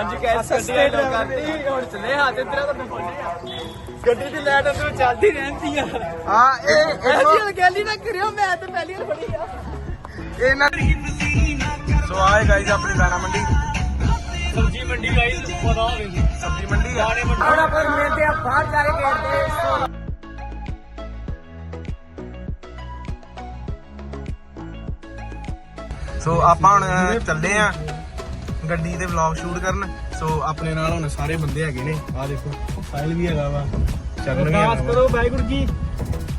ਅੱਜ ਕੈਸ ਗੱਡੀ ਲੋ ਕਰਤੀ ਹੁਣ ਚਲੇ ਹੱਥ ਇਧਰ ਤਾਂ ਬੋਲੇ ਗੱਡੀ ਦੀ ਲਾਈਟ ਅੰਦਰ ਚੱਲਦੀ ਰਹਿੰਦੀ ਆ। ਹਾਂ ਇਹ ਐਸੀ ਗੱਲ ਗੱਲ ਨਾ ਕਰਿਓ ਮੈਂ ਤਾਂ ਪਹਿਲੀ ਵਾਰ ਫੜੀ ਆ। ਇਹਨਾਂ ਸੋ ਆਏ ਗਾਈਜ਼ ਆਪਣੀ ਦਾਣਾ ਮੰਡੀ। ਸਬਜੀ ਮੰਡੀ ਗਾਈ ਪਤਾ ਹੋਵੇ। ਸਬਜ਼ੀ ਮੰਡੀ ਆ। ਹੁਣ ਆਪਾਂ ਮਿਲਦੇ ਆ ਬਾਹਰ ਜਾ ਕੇ ਖੇਡਦੇ ਸੋ ਆਪਾਂ ਹੁਣ ਚੱਲੇ ਆ ਗੱਡੀ ਤੇ ਵਲੌਗ ਸ਼ੂਟ ਕਰਨ। ਸੋ ਆਪਣੇ ਨਾਲ ਹੁਣ ਸਾਰੇ ਬੰਦੇ ਹੈਗੇ ਨੇ। ਆ ਦੇਖੋ ਫਾਈਲ ਵੀ ਹੈਗਾ ਵਾ। ਚਰਨ ਵੀ ਹੈਗਾ ਕਰੋ ਵਾਹਿਗੁਰੂ ਜੀ।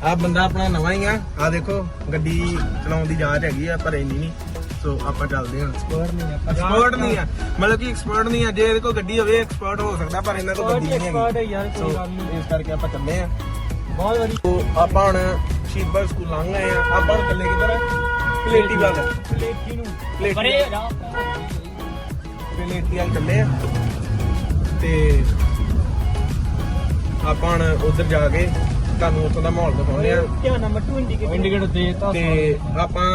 ਆ ਬੰਦਾ ਆਪਣਾ ਨਵਾਂ ਹੀ ਆ। ਆ ਦੇਖੋ ਗੱਡੀ ਚਲਾਉਣ ਦੀ ਜਾਂਚ ਹੈਗੀ ਆ ਪਰ ਇੰਨੀ ਨਹੀਂ। ਸੋ ਆਪਾਂ ਚੱਲਦੇ ਹਾਂ। ਐਕਸਪਰਟ ਨਹੀਂ ਆਪਾਂ ਐਕਸਪਰਟ ਨਹੀਂ ਆ। ਮਤਲਬ ਕਿ ਐਕਸਪਰਟ ਨਹੀਂ ਆ। ਜੇ ਇਹਦੇ ਕੋਲ ਗੱਡੀ ਹੋਵੇ ਐਕਸਪਰਟ ਹੋ ਸਕਦਾ ਪਰ ਇਹਨਾਂ ਕੋਲ ਗੱਡੀ ਨਹੀਂ ਐਕਸਪਰਟ ਹੈ ਹੈਗੀ ਯਾਰ ਸੋ ਕੋਈ ਗੱਲ ਨਹੀਂ। ਇਸ ਕਰਕੇ ਆਪਾਂ ਚੱਲੇ ਆ ਬਹੁਤ ਵਧੀਆ। ਸੋ ਆਪਾਂ ਹੁਣ ਸ਼ੀਪਰ ਸਕੂਲ ਲੰਘ ਗਏ ਆ ਆਪਾਂ ਹੁਣ ਚੱਲੇ ਕਿੱਧਰ ਪਲੇਟੀ ਵੱਲ। ਪਲੇਟੀ ਨੂੰ। ਪਲੇਟੀ ਬੜੇ ਪਲੇਟੀ ਵੱਲ ਚੱਲੇ ਆ। ਤੇ ਆਪਾਂ ਹੁਣ ਉਧਰ ਜਾ ਕੇ ਤੁਹਾਨੂੰ ਉੱਥੋਂ ਦਾ ਮਾਹੌਲ ਦਿਖਾਉਂਦੇ ਆ। ਧਿਆਨ ਨਾਲ ਮੱਟੂ ਇੰਡੀਕੇਟਰ। ਇੰਡੀਕੇਟਰ ਦੇ ਤਾ ਤੇ ਆਪਾਂ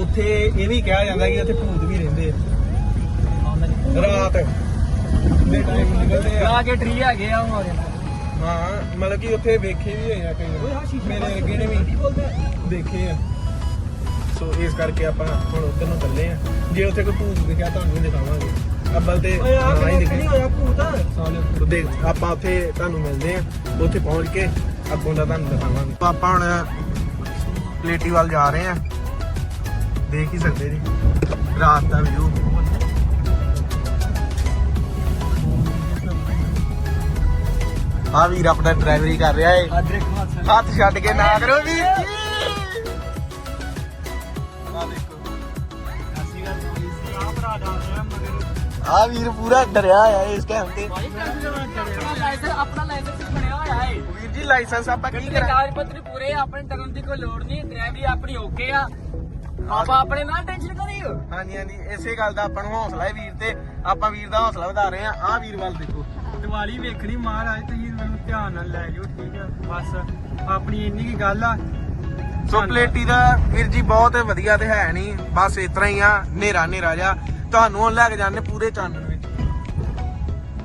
ਉੱਥੇ ਇਹ ਵੀ ਕਿਹਾ ਜਾਂਦਾ ਕਿ ਉੱਥੇ ਭੂਤ ਵੀ ਰਹਿੰਦੇ ਆ। ਰਾਤ ਦੇ ਟਾਈਮ ਨਿਕਲਦੇ ਆ। ਲਾ ਕੇ ਟਰੀ ਹੈਗੇ ਆ ਮਾਰੇ। ਹਾਂ ਮਤਲਬ ਕਿ ਉੱਥੇ ਵੇਖੇ ਵੀ ਹੋਏ ਆ ਕਈ ਵਾਰ। ਮੇਰੇ ਅੱਗੇ ਨੇ ਵੀ ਦੇਖੇ ਆ। ਸੋ ਇਸ ਕਰਕੇ ਆਪਾਂ ਹੁਣ ਉੱਧਰ ਨੂੰ ਚੱਲੇ ਆ। ਜੇ ਉੱਥੇ ਕੋਈ ਭੂਤ ਦਿਖਿਆ ਤੁਹਾਨੂੰ ਵੀ ਦਿਖਾਵਾਂਗੇ। ਅੱਬਲ ਤੇ ਓਏ ਆ ਨਹੀਂ ਹੋਇਆ ਭੂਤ? ਸੋ ਦੇਖ ਆਪਾਂ ਉੱਥੇ ਤੁਹਾਨੂੰ ਮਿਲਦੇ ਆ। ਉੱਥੇ ਪਹੁੰਚ ਕੇ ਅੱਗੋਂ ਦਾ ਤੁਹਾਨੂੰ ਦਿਖਾਵਾਂਗੇ। ਆਪਾਂ ਹੁਣ ਪਲੇਟੀ ਵੱਲ ਜਾ ਰਹੇ ਆ। ਦੇਖ ਹੀ ਸਕਦੇ ਜੀ ਰਾਤ ਦਾ ਵਿਊ ਆ ਵੀਰ ਆਪਣਾ ਡਰਾਈਵਰੀ ਕਰ ਰਿਹਾ ਏ। ਹੱਥ ਛੱਡ ਕੇ ਨਾ ਕਰੋ ਵੀਰ ਜੀ। ਆ ਵੀਰ ਪੂਰਾ ਡਰਿਆ ਆ ਇਸ ਟਾਈਮ ਤੇ। ਆਪਣਾ ਲਾਇਸੈਂਸ ਆਪਣਾ ਲਾਇਸੈਂਸ ਬਣਿਆ ਹੋਇਆ ਹੈ। ਵੀਰ ਜੀ ਲਾਇਸੈਂਸ ਆਪਾਂ ਕੀ ਕਰਾਂ ਕਾਗਜ਼ ਪੱਤਰ ਪੂਰੇ ਆ, ਆਪਣੇ ਡਰਨ ਦੀ ਕੋਈ ਲੋੜ ਨਹੀਂ ਡਰਾਈਵਰੀ ਆਪਣੀ ਓਕੇ ਆ। ਆਪਾਂ ਆਪਣੇ ਨਾਲ ਟੈਨਸ਼ਨ ਕਰੀਓ ਹਾਂਜੀ ਹਾਂਜੀ ਇਸੇ ਗੱਲ ਦਾ ਆਪਾਂ ਨੂੰ ਹੌਸਲਾ ਹੈ ਵੀਰ ਤੇ। ਆਪਾਂ ਵੀਰ ਦਾ ਹੌਸਲਾ ਵਧਾ ਰਹੇ ਆ ਆ ਵੀਰ ਵੱਲ ਦੇਖੋ। ਦੀਵਾਲੀ ਵੇਖਣੀ ਮਹਾਰਾਜ ਤੁਸੀਂ ਮੈਨੂੰ ਧਿਆਨ ਨਾਲ ਲੈ ਜਾਓ ਠੀਕ ਆ? ਬਸ ਆਪਣੀ ਇੰਨੀ ਕੀ ਗੱਲ ਆ। ਸੋ ਪਲੇਟੀ ਦਾ ਵੀਰ ਜੀ ਬਹੁਤ ਵਧੀਆ ਤੇ ਹੈ ਨਹੀਂ। ਬਸ ਇਸ ਤਰ੍ਹਾਂ ਹੀ ਆ। ਨੇਰਾ ਨੇਰਾ ਜਾ ਤੁਹਾਨੂੰ ਹੁਣ ਲੈ ਕੇ ਜਾਂਦੇ ਪੂਰੇ ਚਾਨਣ ਵਿੱਚ।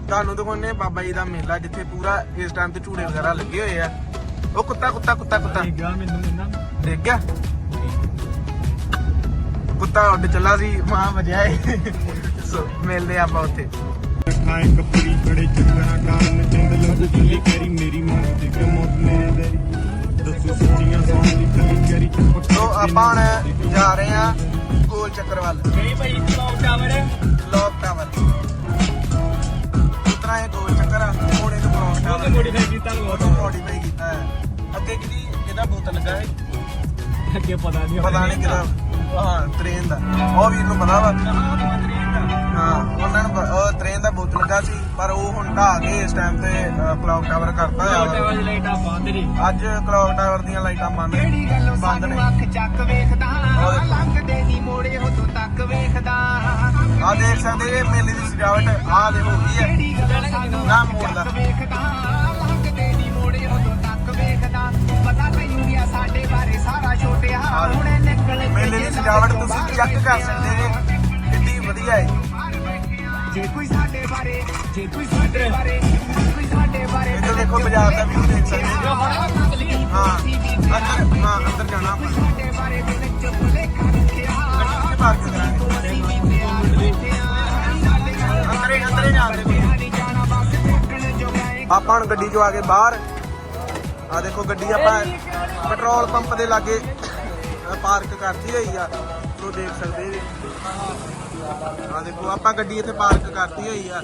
ਤੁਹਾਨੂੰ ਦਿਖਾਉਂਦੇ ਬਾਬਾ ਜੀ ਦਾ ਮੇਲਾ ਜਿੱਥੇ ਪੂਰਾ ਇਸ ਟਾਈਮ ਤੇ ਝੂੜੇ ਵਗੈਰਾ ਲੱਗੇ ਹੋਏ ਆ। ਉਹ ਕੁੱਤਾ ਕੁੱਤਾ ਕੁੱਤਾ ਕੁੱਤਾ। ਗਿਆ ਮੈਨੂੰ ਇਹਨਾਂ ਦੇਖ ਗਿਆ। ਕੁੱਤਾ ਉੱਡ ਚੱਲਾ ਸੀ ਮਾਂ ਵਜਿਆ ਏ। ਸੋ ਮਿਲਦੇ ਆਪਾਂ ਉੱਥੇ। ਖਾਏ ਕਪੜੀ ਬੜੇ ਚੰਗਣਾ ਕਾਰਨ ਚੰਦ ਲੱਗ ਚੱਲੀ ਕਰੀ ਮੇਰੀ ਮਾਂ ਤੇ ਕਮੋਦ ਮੇਰੇ ਦਰੀ ਦੱਸੋ ਸੱਚੀਆਂ ਸੌਂ ਦੀ ਕਲੀ ਕਰੀ। ਸੋ ਆਪਾਂ ਹੁਣ ਜਾ ਰਹੇ ਆ ਗੋਲ ਚੱਕਰ ਵੱਲ। ਨਹੀਂ ਭਾਈ ਕਲੌਕ ਟਾਵਰ ਲੋਕ ਟਾਵਰ ਉਤਰਾ ਇਹ ਗੋਲ ਚੱਕਰ ਆ ਘੋੜੇ ਤੋਂ ਕਲੌਕ ਉਹ ਟਾਵਰ ਤੇ ਮੋਡੀਫਾਈ ਕੀਤਾ ਉਹ ਤੋਂ ਮੋਡੀਫਾਈ ਕੀਤਾ ਹੈ। ਅੱਗੇ ਕਿਹਦੀ ਇਹਦਾ ਬੋਤਲ ਲੱਗਾ ਹੈ? ਅੱਗੇ ਪਤਾ ਨਹੀਂ ਪਤਾ ਨਹੀਂ ਕਿਹਦਾ। ਹਾਂ ਟ੍ਰੇਨ ਦਾ। ਉਹ ਵੀਰ ਨੂੰ ਪਤਾ ਵਾ। ਹਾਂ ਉਹਨਾਂ ਨੂੰ ਉਹ ਟ੍ਰੇਨ ਦਾ ਬੋਤਲ ਲੱਗਾ ਸੀ ਪਰ ਉਹ ਹੁਣ ਢਾਹ ਕੇ ਇਸ ਟਾਈਮ ਤੇ ਕਲੌਕ ਟਾਵਰ ਕਰਤਾ ਨਹੀਂ। ਅੱਜ ਕਲੌਕ ਟਾਵਰ ਦੀਆਂ ਲਾਈਟਾਂ ਬੰਦ ਗੱਲ ਬੰਦ ਨੇ। ਅੱਖ ਚੱਕ ਵੇਖਦਾ ਆ ਦੇਖ ਸਕਦੇ ਇਹ ਮੇਲੇ ਦੀ ਸਜਾਵਟ ਆ ਦੇ ਹੋ। ਗਈ ਹੈ ਨਾ ਮੋੜਦਾ। ਚੱਕ ਵੇਖਦਾ। ਲੰਘਦੇ ਨਹੀਂ ਮੋੜੇ ਉਦੋਂ ਤੱਕ ਵੇਖਦਾ। ਪਤਾ ਤੈਨੂੰ ਵੀ ਆ ਸਾਡੇ ਬਾਰੇ ਸਾਰਾ ਛੋਟਿਆ। ਹਾਂ। ਹੁਣੇ ਨਿਕਲ ਮੇਲੇ ਦੀ ਸਜਾਵਟ ਤੁਸੀਂ ਚੈੱਕ ਕਰ ਸਕਦੇ ਜੇ ਕਿੰਨੀ ਵਧੀਆ ਹੈ। ਜੇ ਕੋਈ ਸਾਡੇ ਬਾਰੇ ਜੇ ਕੋਈ ਸਾਡੇ ਬਾਰੇ ਕੋਈ ਸਾਡੇ ਬਾਰੇ ਇੱਧਰ ਦੇਖੋ ਬਾਜ਼ਾਰ ਦਾ ਵਿਊ ਦੇਖ ਸਕਦੇ ਹਾਂ। ਹਾਂ ਅੰਦਰ ਜਾਣਾ ਆਪਾਂ। ਆਪਾਂ ਹੁਣ ਗੱਡੀ ਚੋਂ ਆ ਕੇ ਬਾਹਰ। ਆ ਦੇਖੋ ਗੱਡੀ ਆਪਾਂ ਪੈਟਰੋਲ ਪੰਪ ਦੇ ਲਾਗੇ ਪਾਰਕ ਕਰਤੀ ਹੋਈ ਆ। ਸੋ ਦੇਖ ਸਕਦੇ ਜੀ। ਆ ਦੇਖੋ ਆਪਾਂ ਗੱਡੀ ਇੱਥੇ ਪਾਰਕ ਕਰਤੀ ਹੋਈ ਆ।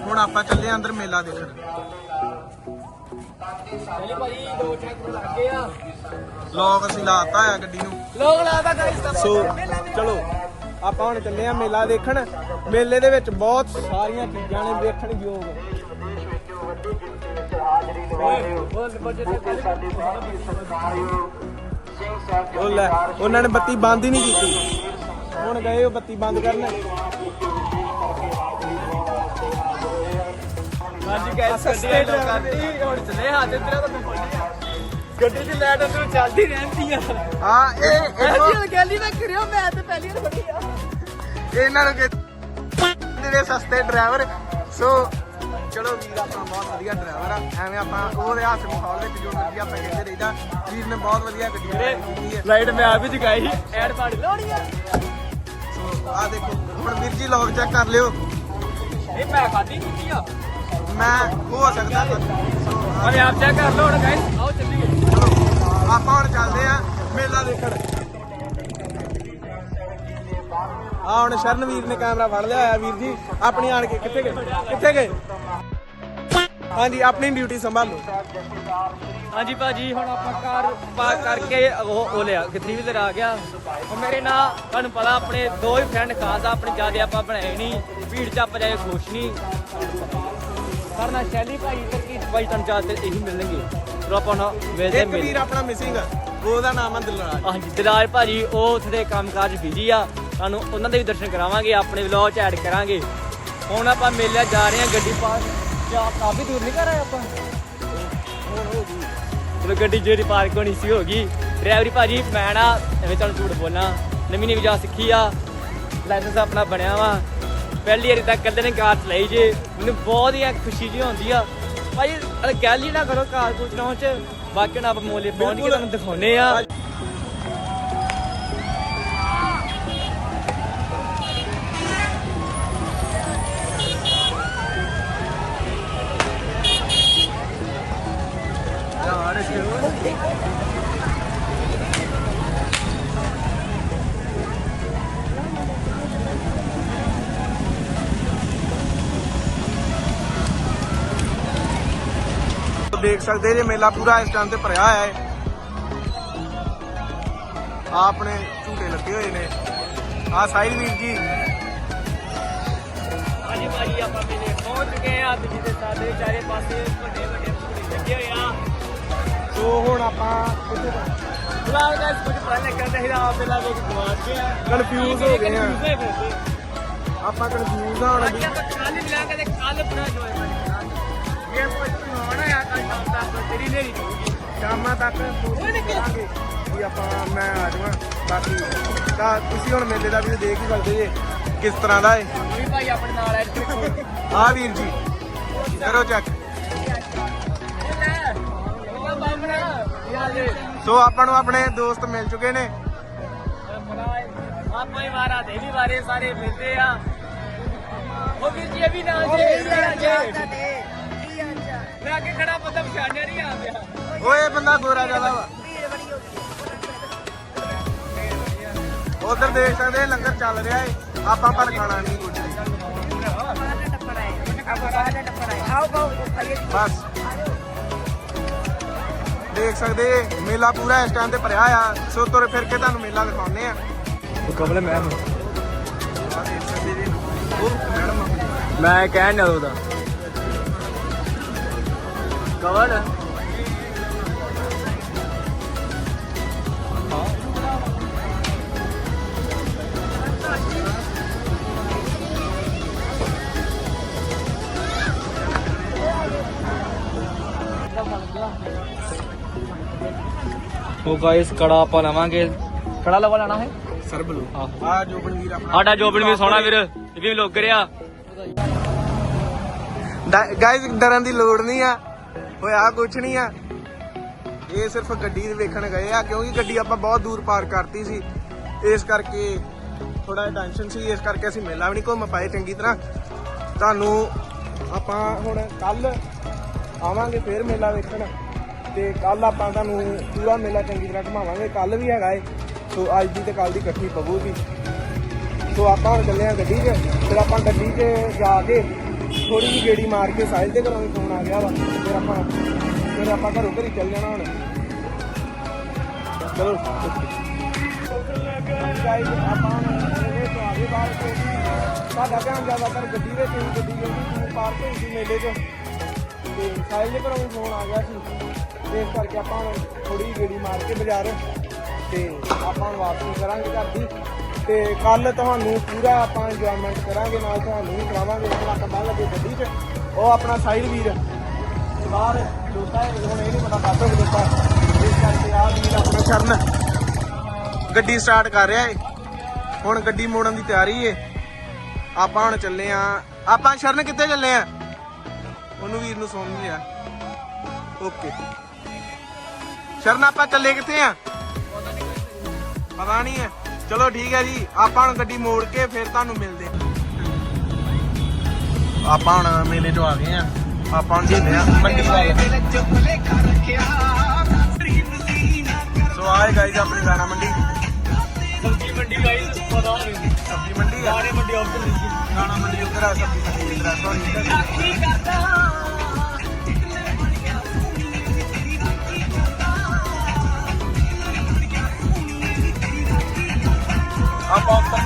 ਹੁਣ ਆਪਾਂ ਚੱਲੇ ਅੰਦਰ ਮੇਲਾ ਦੇਖਣ। ਚਲੇ ਭਾਈ ਦੋ ਚੈੱਕ ਲੱਗੇ ਆ। ਲੋਕ ਅਸੀਂ ਲਾਤਾ ਆ ਗੱਡੀ ਨੂੰ। ਲੋਕ ਲਾਦਾ ਗਾਇਸ ਸੋ ਚਲੋ। ਆਪਾਂ ਹੁਣ ਚੱਲੇ ਆ ਮੇਲਾ ਦੇਖਣ। ਮੇਲੇ ਦੇ ਵਿੱਚ ਬਹੁਤ ਸਾਰੀਆਂ ਚੀਜ਼ਾਂ ਨੇ ਦੇਖਣ ਯੋਗ। ਉਹ ਲੈ ਉਹਨਾਂ ਨੇ ਬੱਤੀ ਬੰਦ ਹੀ ਨਹੀਂ ਕੀਤੀ। ਹੁਣ ਗਏ ਉਹ ਬੱਤੀ ਬੰਦ ਕਰਨ। ਅੱਜ ਗੈਸ ਗੱਡੀ ਲੋ ਕਰਤੀ ਹੁਣ ਚਲੇ ਇਧਰ ਤਾਂ ਬੋਲੇ ਗੱਡੀ ਦੀ ਲਾਈਟ ਅੰਦਰ ਚੱਲਦੀ ਰਹਿੰਦੀ ਆ। ਹਾਂ ਇਹ ਐਸੀ ਗੱਲ ਗੱਲ ਨਾ ਕਰਿਓ ਮੈਂ ਤਾਂ ਪਹਿਲੀ ਵਾਰ ਆ। ਇਹਨਾਂ ਨੂੰ ਕਿ ਜਿਹੜੇ ਸਸਤੇ ਡਰਾਈਵਰ। ਸੋ ਚਲੋ ਵੀਰ ਆਪਣਾ ਬਹੁਤ ਵਧੀਆ ਡਰਾਈਵਰ ਆ। ਐਵੇਂ ਆਪਾਂ ਉਹਦੇ ਹੱਥ ਮਾਹੌਲ ਵਿੱਚ ਜੋ ਮਰਜ਼ੀ ਆਪਾਂ ਕਹਿੰਦੇ ਰਹੀਦਾ। ਵੀਰ ਨੇ ਬਹੁਤ ਵਧੀਆ ਗੱਡੀ ਕੀਤੀ ਹੈ। ਲਾਈਟ ਮੈਂ ਆਪ ਹੀ ਜਗਾਈ ਐਡ ਪਾੜ ਲਾਉਣੀ ਆ। ਸੋ ਆ ਦੇਖੋ ਹੁਣ ਵੀਰ ਜੀ ਲੌਗ ਚੈੱਕ ਕਰ ਲਿਓ। ਇਹ ਮੈਂ ਖਾਦੀ ਕੀਤੀ ਆ। ਮੈਂ ਹੋ ਸਕਦਾ। ਸੋ ਆਪ ਚੈੱਕ ਕਰ ਲਓ ਹੁਣ ਗਾਇਸ ਆਓ ਚੱਲੀਏ। ਚਲੋ ਆਪਾਂ ਹੁਣ ਚੱਲਦੇ ਆ ਮੇਲਾ ਦੇਖਣ। ਆ ਹੁਣ ਸ਼ਰਨਵੀਰ ਨੇ ਕੈਮਰਾ ਫੜ ਲਿਆ ਹੋਇਆ ਵੀਰ ਜੀ, ਆਪਣੀ ਆਣ ਕੇ ਕਿੱਥੇ ਗਏ? ਕਿੱਥੇ ਗਏ? ਹਾਂਜੀ, ਆਪਣੀ ਡਿਊਟੀ ਸੰਭਾਲੋ। ਹਾਂਜੀ ਭਾਜੀ, ਹੁਣ ਆਪਾਂ ਕਾਰ ਪਾਰਕ ਕਰਕੇ ਉਹ ਉਹ ਲਿਆ ਕਿਥਰੀ ਵੀ ਆ ਗਿਆ। ਉਹ ਮੇਰੇ ਨਾਲ, ਤੁਹਾਨੂੰ ਪਤਾ ਆਪਣੇ ਦੋ ਹੀ ਫਰੈਂਡ ਖਾਸ ਆ, ਆਪਣੇ ਜਿਆਦੇ ਆਪਾਂ ਬਣਾਏ ਨਹੀਂ ਭੀੜ ਚ ਆਪਾਂ ਜਾਏ ਖੁਸ਼ ਨਹੀਂ ਪਰ ਨਾ ਸ਼ੈਲੀ ਭਾਈ ਤੇ ਕੀ ਭਾਈ ਤੁਹਾਨੂੰ ਜ਼ਿਆਦਾ ਇਹੀ ਮਿਲਣਗੇ। ਹੁਣ ਮਿਲਦੇ ਇੱਕ ਵੀਰ ਮਿਲ ਆਪਣਾ ਮਿਸਿੰਗ ਉਹਦਾ ਨਾਮ ਹੈ ਦਿਲਰਾਜ। ਹਾਂਜੀ ਦਿਲਾਰ ਭਾਜੀ ਉਹ ਥੋੜੇ ਕੰਮਕਾਜ ਬਿਜ਼ੀ ਆ। ਤੁਹਾਨੂੰ ਉਹਨਾਂ ਦੇ ਵੀ ਦਰਸ਼ਨ ਕਰਾਵਾਂਗੇ ਆਪਣੇ ਵਲੌਗ ਚ ਐਡ ਕਰਾਂਗੇ। ਹੁਣ ਆਪਾਂ ਮੇਲੇ ਜਾ ਰਹੇ ਹਾਂ ਗੱਡੀ ਪਾਸ ਜਾਂ ਕਾਫੀ ਦੂਰ ਨਹੀਂ ਕਰ ਰਹੇ ਆਪਾਂ? ਚਲੋ ਗੱਡੀ ਜਿਹੜੀ ਪਾਰਕ ਹੋਣੀ ਸੀ ਹੋ ਗਈ। ਡਰਾਈਵਰੀ ਭਾਜੀ ਮੈਂ ਨਾ ਐਵੇਂ ਤੁਹਾਨੂੰ ਝੂਠ ਬੋਲਾਂ ਨਵੀਂ ਨਵੀਂ ਜਾ ਸਿੱਖੀ ਆ। ਲਾਇਸੈਂਸ ਆਪਣਾ ਬਣਿਆ ਵਾ। ਪਹਿਲੀ ਵਾਰੀ ਤਾਂ ਕੱਲੇ ਨੇ ਕਾਰ ਚਲਾਈ ਜੇ। ਮੈਨੂੰ ਬਹੁਤ ਹੀ ਖੁਸ਼ੀ ਜੀ ਹੁੰਦੀ ਆ। ਭਾਈ ਗੱਲ ਨਾ ਕਰੋ ਕਾਰ ਕੋ ਚਲਾਉਣ ਚ ਬਾਕੀ ਹੁਣ ਆਪਾਂ ਮੋਲੇ ਪਹੁੰਚ ਕੇ। ਤੁਹਾਨੂੰ ਦਿਖਾਉਨੇ ਆ ਦੇਖ ਸਕਦੇ ਜੇ ਮੇਲਾ ਪੂਰਾ ਇਸ ਟਾਈਮ ਤੇ ਭਰਿਆ ਹੋਇਆ ਹੈ। ਆ ਆਪਣੇ ਝੂਟੇ ਲੱਗੇ ਹੋਏ ਨੇ। ਆ ਸਾਹਿਲ ਵੀਰ ਜੀ। ਹਾਂਜੀ ਭਾਜੀ ਆਪਾਂ ਮੇਲੇ ਪਹੁੰਚ ਚੁੱਕੇ ਆ ਦਿੱਲੀ ਦੇ ਸਾਡੇ ਚਾਰੇ ਪਾਸੇ ਵੱਡੇ ਵੱਡੇ ਝੂਲੇ ਲੱਗੇ ਹੋਏ ਆ। ਸੋ ਹੁਣ ਆਪਾਂ ਕਿੱਥੇ ਗਾਇਸ ਕੁਝ ਪਤਾ ਲੱਗਦਾ ਸੀ ਆਪ ਮੇਲਾ ਵੇਖ ਗਵਾਚ ਗਏ ਆ। Confuse ਹੋ ਗਏ ਆ। ਆਪਾਂ ਕਨਫਿਊਜ਼ ਆ ਹੁਣ ਅੱਜ ਆਪਾਂ ਕੱਲ ਮਿਲਾਂਗੇ ਤੇ ਕੱਲ ਬਣਾ ਜੋਏ ਇਹ ਆ। ਕੱਲ ਸ਼ਾਮ ਤੱਕ ਤੇਰੀ ਨੇਰੀ ਹੋਊਗੀ ਸ਼ਾਮਾਂ ਤੱਕ ਕੋਸ਼ਿਸ਼ ਕਰਾਂਗੇ। ਕਿ ਆਪਾਂ ਮੈਂ ਆ ਜਾਵਾਂ। ਬਾਕੀ ਤਾਂ ਤੁਸੀਂ ਹੁਣ ਮੇਲੇ ਦਾ ਵੀ ਦੇਖ ਹੀ ਸਕਦੇ ਜੇ ਕਿਸ ਤਰ੍ਹਾਂ ਦਾ ਹੈ ਵੀ ਭਾਈ ਆਪਣੇ ਨਾਲ ਆ ਵੀਰ ਜੀ ਕਰੋ ਚੈੱਕ ਸੋ ਆਪਾਂ ਨੂੰ ਆਪਣੇ ਦੋਸਤ ਮਿਲ ਚੁੱਕੇ ਨੇ। ਆਪਾਂ ਹੀ ਮਾਰਾ ਦੇ ਵੀ ਬਾਰੇ ਸਾਰੇ ਮਿਲਦੇ ਆ। ਉਹ ਵੀਰ ਜੀ ਇਹ ਵੀ ਨਾਲ ਜੇ ਮੈਂ ਅੱਗੇ ਖੜਾ ਬੰਦਾ ਪਛਾਣਿਆ ਨਹੀਂ ਆ ਗਿਆ ਓਏ ਇਹ ਬੰਦਾ ਗੋਰਾ ਜ਼ਿਆਦਾ ਵਾ। ਉਧਰ ਦੇਖ ਸਕਦੇ ਲੰਗਰ ਚੱਲ ਰਿਹਾ ਏ। ਆਪਾਂ ਪਰ ਖਾਣਾ ਨਹੀਂ ਕੁਝ ਬਸ। ਦੇਖ ਸਕਦੇ ਮੇਲਾ ਪੂਰਾ ਇਸ ਟਾਈਮ ਤੇ ਭਰਿਆ ਆ ਸੋ ਤੁਰ ਫਿਰ ਕੇ ਤੁਹਾਨੂੰ ਮੇਲਾ ਦਿਖਾਉਂਦੇ ਆ। ਕਬਲ ਮੈਂ ਮੈਂ ਕਹਿਣ ਨਾ ਉਹਦਾ। ਉਹ ਗਾਇਸ ਕੜਾ ਆਪਾਂ ਲਵਾਂਗੇ। ਕੜਾ ਲਵਾ ਲੈਣਾ ਹੈ? ਸਰਬ ਲੋ ਹਾਂ ਆ ਜੋਬਨ ਵੀਰ ਆਪਣਾ। ਸਾਡਾ ਜੋਬਨ ਵੀ ਸੋਹਣਾ ਵੀਰ। ਇਹ ਵੀ ਲੋਕ ਰਿਆ ਗਾਇਜ਼ ਡਰਨ ਦੀ ਲੋੜ ਨਹੀਂ ਆ। ਹੋਇਆ ਕੁਛ ਨਹੀਂ ਆ। ਇਹ ਸਿਰਫ ਗੱਡੀ ਦੇ ਵੇਖਣ ਗਏ ਆ, ਕਿਉਂਕਿ ਗੱਡੀ ਆਪਾਂ ਬਹੁਤ ਦੂਰ ਪਾਰ ਕਰਤੀ ਸੀ। ਇਸ ਕਰਕੇ ਥੋੜਾ ਟੈਨਸ਼ਨ ਸੀ, ਇਸ ਕਰਕੇ ਅਸੀਂ ਮੇਲਾ ਵੀ ਨਹੀਂ ਘੁੰਮ ਪਾਏ ਚੰਗੀ ਤਰ੍ਹਾਂ। ਤੁਹਾਨੂੰ ਆਪਾਂ ਹੁਣ ਕੱਲ ਆਵਾਂਗੇ ਫੇਰ ਮੇਲਾ ਵੇਖਣ। ਤੇ ਕੱਲ ਆਪਾਂ ਤੁਹਾਨੂੰ ਪੂਰਾ ਮੇਲਾ ਚੰਗੀ ਤਰ੍ਹਾਂ ਘੁਮਾਵਾਂਗੇ। ਕੱਲ ਵੀ ਹੈਗਾ ਏ ਸੋ ਅੱਜ ਦੀ ਤੇ ਕੱਲ ਦੀ ਇਕੱਠੀ ਪਵੂਗੀ ਸੋ ਆਪਾਂ ਹੁਣ ਚੱਲੇ ਆ ਗੱਡੀ 'ਚ, ਫਿਰ ਆਪਾਂ ਗੱਡੀ 'ਚ ਜਾ ਕੇ ਥੋੜੀ ਜਿਹੀ ਗੇੜੀ ਮਾਰ ਕੇ ਸਾਹਿਲ ਦੇ ਘਰੋਂ ਵੀ ਫੋਨ ਆ ਗਿਆ ਵਾ। ਫਿਰ ਆਪਾਂ ਫਿਰ ਆਪਾਂ ਘਰੋਂ ਘਰੀ ਚੱਲ ਜਾਣਾ ਹੁਣ। ਚਲੋ। ਗਾਈਸ ਆਪਾਂ ਹੁਣ ਇਹਦੇ ਤੋਂ ਆਗੇ ਬਾਹਰ ਤੋਂ। ਸਾਡਾ ਧਿਆਨ ਜ਼ਿਆਦਾਤਰ ਗੱਡੀ ਦੇ ਤੇ ਗੱਡੀ ਜਿਹੜੀ ਤੂੰ ਹੋਈ ਸੀ ਮੇਲੇ 'ਚ। ਤੇ ਸਾਹਿਲ ਦੇ ਘਰੋਂ ਵੀ ਫੋਨ ਆ ਗਿਆ ਸੀ। ਇਸ ਕਰਕੇ ਆਪਾਂ ਹੁਣ ਥੋੜੀ ਜਿਹੀ ਗੇੜੀ ਮਾਰ ਕੇ ਬਾਜ਼ਾਰ। ਤੇ ਆਪਾਂ ਹੁਣ ਵਾਪਸੀ ਕਰਾਂਗੇ ਘਰ ਦੀ। ਤੇ ਕੱਲ ਤੁਹਾਨੂੰ ਪੂਰਾ ਆਪਾਂ ਇੰਜੋਇਮੈਂਟ ਕਰਾਂਗੇ, ਨਾਲ ਤੁਹਾਨੂੰ ਵੀ ਕਰਾਵਾਂਗੇ। ਹੁਣ ਆਪਾਂ ਬਾਹਰ ਲੱਗੇ ਗੱਡੀ 'ਚ। ਉਹ ਆਪਣਾ ਸਾਈਡ ਵੀਰ। ਬਾਹਰ ਜੋਤਾ ਹੈ, ਹੁਣ ਇਹ ਨਹੀਂ ਪਤਾ ਕਾਹਤੋਂ ਜੋਤਾ ਇਸ ਕਰਕੇ ਆ ਵੀਰ ਆਪਣਾ ਚਰਨ ਗੱਡੀ ਸਟਾਰਟ ਕਰ ਰਿਹਾ ਏ। ਹੁਣ ਗੱਡੀ ਮੋੜਨ ਦੀ ਤਿਆਰੀ ਏ। ਆਪਾਂ ਹੁਣ ਚੱਲੇ ਆ। ਆਪਾਂ ਸ਼ਰਨ ਕਿੱਥੇ ਚੱਲੇ ਆ? ਉਹਨੂੰ ਵੀਰ ਨੂੰ ਸੁਣ ਆ ਓਕੇ। ਸ਼ਰਨ, ਆਪਾਂ ਚੱਲੇ ਕਿੱਥੇ ਆ? ਪਤਾ ਨਹੀਂ ਹੈ। ਚਲੋ ਠੀਕ ਹੈ ਜੀ ਆਪਾਂ ਹੁਣ ਗੱਡੀ ਮੋੜ ਕੇ ਫਿਰ ਤੁਹਾਨੂੰ ਮਿਲਦੇ ਆਪਾਂ ਹੁਣ ਮੇਲੇ ਤੋਂ ਆ ਗਏ ਆ ਆਪਾਂ ਹੁਣ ਆ ਮੰਡੀ ਵਾਲੇ ਸੋ ਆਏ ਗਾਈਜ਼ ਆਪਣੀ ਦਾਣਾ ਮੰਡੀ। ਸਬਜ਼ੀ ਮੰਡੀ ਗਾਈ ਪਤਾ ਨਹੀਂ ਸਬਜ਼ੀ ਮੰਡੀ ਆ। ਸਾਰੇ ਮੰਡੀ ਲਿਖੀ ਦਾਣਾ ਮੰਡੀ ਉੱਧਰ ਆ ਸਬਜ਼ੀ ਮੰਡੀ ਇੱਧਰ ਆ। ਸੌਰੀ ਆਪਾਂ